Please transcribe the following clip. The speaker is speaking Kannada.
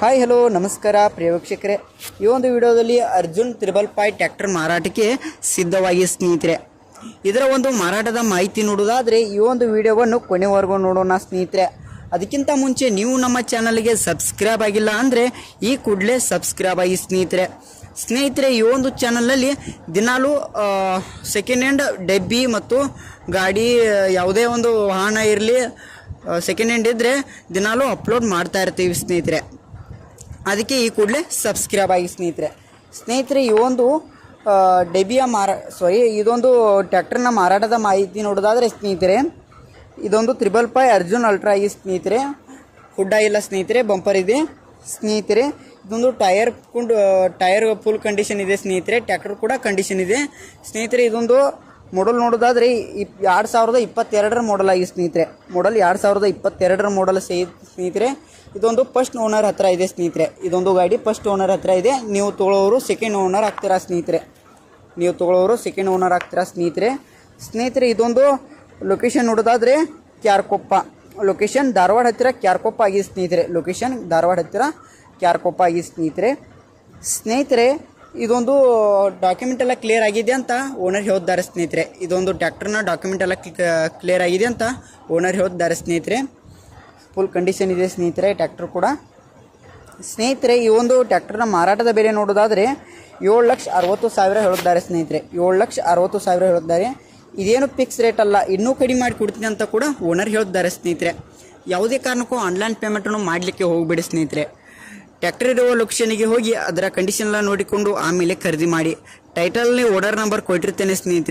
ಹಾಯ್ ಹಲೋ ನಮಸ್ಕಾರ, ಪ್ರಿಯ ವೀಕ್ಷಕರೇ. ಈ ಒಂದು ವಿಡಿಯೋದಲ್ಲಿ ಅರ್ಜುನ್ ತ್ರಿಬಲ್ ಪಾಯ್ ಟ್ಯಾಕ್ಟರ್ ಮಾರಾಟಕ್ಕೆ ಸಿದ್ಧವಾಗಿ ಸ್ನೇಹಿತರೆ. ಇದರ ಒಂದು ಮಾರಾಟದ ಮಾಹಿತಿ ನೋಡೋದಾದರೆ ಈ ಒಂದು ವಿಡಿಯೋವನ್ನು ಕೊನೆವರೆಗೂ ನೋಡೋಣ ಸ್ನೇಹಿತರೆ. ಅದಕ್ಕಿಂತ ಮುಂಚೆ ನೀವು ನಮ್ಮ ಚಾನಲ್ಗೆ ಸಬ್ಸ್ಕ್ರೈಬ್ ಆಗಿಲ್ಲ ಅಂದರೆ, ಈ ಕೂಡಲೇ ಸಬ್ಸ್ಕ್ರೈಬ್ ಆಗಿ ಸ್ನೇಹಿತರೆ. ಸ್ನೇಹಿತರೆ, ಈ ಒಂದು ಚಾನಲಲ್ಲಿ ದಿನಾಲೂ ಸೆಕೆಂಡ್ ಹ್ಯಾಂಡ್ ಡಬ್ಬಿ ಮತ್ತು ಗಾಡಿ, ಯಾವುದೇ ಒಂದು ವಾಹನ ಇರಲಿ ಸೆಕೆಂಡ್ ಹ್ಯಾಂಡ್ ಇದ್ದರೆ ದಿನಾಲೂ ಅಪ್ಲೋಡ್ ಮಾಡ್ತಾ ಇರ್ತೀವಿ ಸ್ನೇಹಿತರೆ. ಅದಕ್ಕೆ ಈ ಕೂಡಲೇ ಸಬ್ಸ್ಕ್ರೈಬ್ ಆಗಿ ಸ್ನೇಹಿತರೆ. ಸ್ನೇಹಿತರೆ, ಈ ಒಂದು ಡೆಬಿಯ ಮಾರ ಸಾರಿ ಇದೊಂದು ಟ್ಯಾಕ್ಟರ್ನ ಮಾರಾಟದ ಮಾಹಿತಿ ನೋಡೋದಾದರೆ ಸ್ನೇಹಿತರೆ, ಇದೊಂದು ತ್ರಿಬಲ್ ಪೈ ಅರ್ಜುನ್ ಅಲ್ಟ್ರಾ ಈ ಸ್ನೇಹಿತರೆ. ಹುಡ್ಡ ಇಲ್ಲ ಸ್ನೇಹಿತರೆ ಬಂಪರ್ ಇದೆ. ಸ್ನೇಹಿತರೆ, ಇದೊಂದು ಟೈರ್ ಕುಂಡು ಟೈರ್ ಫುಲ್ ಕಂಡೀಷನ್ ಇದೆ ಸ್ನೇಹಿತರೆ ಟ್ಯಾಕ್ಟರ್ ಕೂಡ ಕಂಡೀಷನ್ ಇದೆ. ಸ್ನೇಹಿತರೆ, ಇದೊಂದು ಮಾಡಲ್ ನೋಡೋದಾದ್ರೆ ಇಪ್, ಎರಡು ಸಾವಿರದ ಇಪ್ಪತ್ತೆರಡರ ಮಾಡಲ್ ಆಗಿ ಸ್ನೇಹಿತರೆ. ಮಾಡಲ್ ಎರಡು ಸಾವಿರದ ಇಪ್ಪತ್ತೆರಡರ ಮಾಡಲ್ ಸೇ, ಸ್ನೇಹಿತರೆ, ಇದೊಂದು ಫಸ್ಟ್ ಓನರ್ ಹತ್ತಿರ ಇದೆ ಸ್ನೇಹಿತರೆ. ಇದೊಂದು ಗಾಡಿ ಫಸ್ಟ್ ಓನರ್ ಹತ್ತಿರ ಇದೆ. ನೀವು ತೊಗೊಳ್ಳೋರು ಸೆಕೆಂಡ್ ಓನರ್ ಆಗ್ತೀರಾ ಸ್ನೇಹಿತರೆ. ನೀವು ತೊಗೊಳೋರು ಸೆಕೆಂಡ್ ಓನರ್ ಆಗ್ತೀರಾ ಸ್ನೇಹಿತರೆ. ಸ್ನೇಹಿತರೆ, ಇದೊಂದು ಲೊಕೇಶನ್ ನೋಡೋದಾದರೆ ಕ್ಯಾರ್ಕೊಪ್ಪ. ಲೊಕೇಶನ್ ಧಾರವಾಡ ಹತ್ತಿರ ಕ್ಯಾರ್ಕೊಪ್ಪ ಆಗಿದೆ ಸ್ನೇಹಿತರೆ. ಲೊಕೇಶನ್ ಧಾರವಾಡ ಹತ್ತಿರ ಕ್ಯಾರ್ಕೊಪ್ಪ ಆಗಿದೆ ಸ್ನೇಹಿತರೆ. ಸ್ನೇಹಿತರೆ ಇದೊಂದು ಡಾಕ್ಯುಮೆಂಟ್ ಎಲ್ಲ ಕ್ಲಿಯರ್ ಆಗಿದೆ ಅಂತ ಓನರ್ ಹೇಳ್ತಾರೆ ಸ್ನೇಹಿತರೆ. ಇದೊಂದು ಟ್ಯಾಕ್ಟರ್ನ ಡಾಕ್ಯುಮೆಂಟ್ ಎಲ್ಲ ಕ್ಲಿಯರ್ ಆಗಿದೆ ಅಂತ ಓನರ್ ಹೇಳ್ತಾರೆ ಸ್ನೇಹಿತರೆ. ಫುಲ್ ಕಂಡೀಷನ್ ಇದೆ ಸ್ನೇಹಿತರೆ ಟ್ಯಾಕ್ಟರ್ ಕೂಡ. ಸ್ನೇಹಿತರೆ, ಈ ಒಂದು ಟ್ಯಾಕ್ಟರ್ನ ಮಾರಾಟದ ಬೆಲೆ ನೋಡೋದಾದರೆ ಏಳು ಲಕ್ಷ ಅರವತ್ತು ಸಾವಿರ ಹೇಳಿದ್ದಾರೆ ಸ್ನೇಹಿತರೆ. ಏಳು ಲಕ್ಷ ಅರವತ್ತು ಸಾವಿರ ಹೇಳಿದ್ದಾರೆ ಇದೇನು ಫಿಕ್ಸ್ ರೇಟ್ ಅಲ್ಲ, ಇನ್ನೂ ಕಡಿಮೆ ಮಾಡಿ ಕೊಡ್ತೀನಿ ಅಂತ ಕೂಡ ಓನರ್ ಹೇಳಿದ್ದಾರೆ ಸ್ನೇಹಿತರೆ. ಯಾವುದೇ ಕಾರಣಕ್ಕೂ ಆನ್ಲೈನ್ ಪೇಮೆಂಟನ್ನು ಮಾಡಲಿಕ್ಕೆ ಹೋಗಬೇಡಿ ಸ್ನೇಹಿತರೆ. ಟ್ರ್ಯಾಕ್ಟರ್ ಇರುವ ಲೊಕೇಶನ್ಗೆ ಹೋಗಿ ಅದರ ಕಂಡೀಷನ್ ಎಲ್ಲ ನೋಡಿಕೊಂಡು ಆಮೇಲೆ ಖರೀದಿ ಮಾಡಿ. ಟೈಟಲ್ನೇ ಓಡರ್ ನಂಬರ್ ಕೊಟ್ಟಿರ್ತೇನೆ ಸ್ನೇಹಿತರೆ.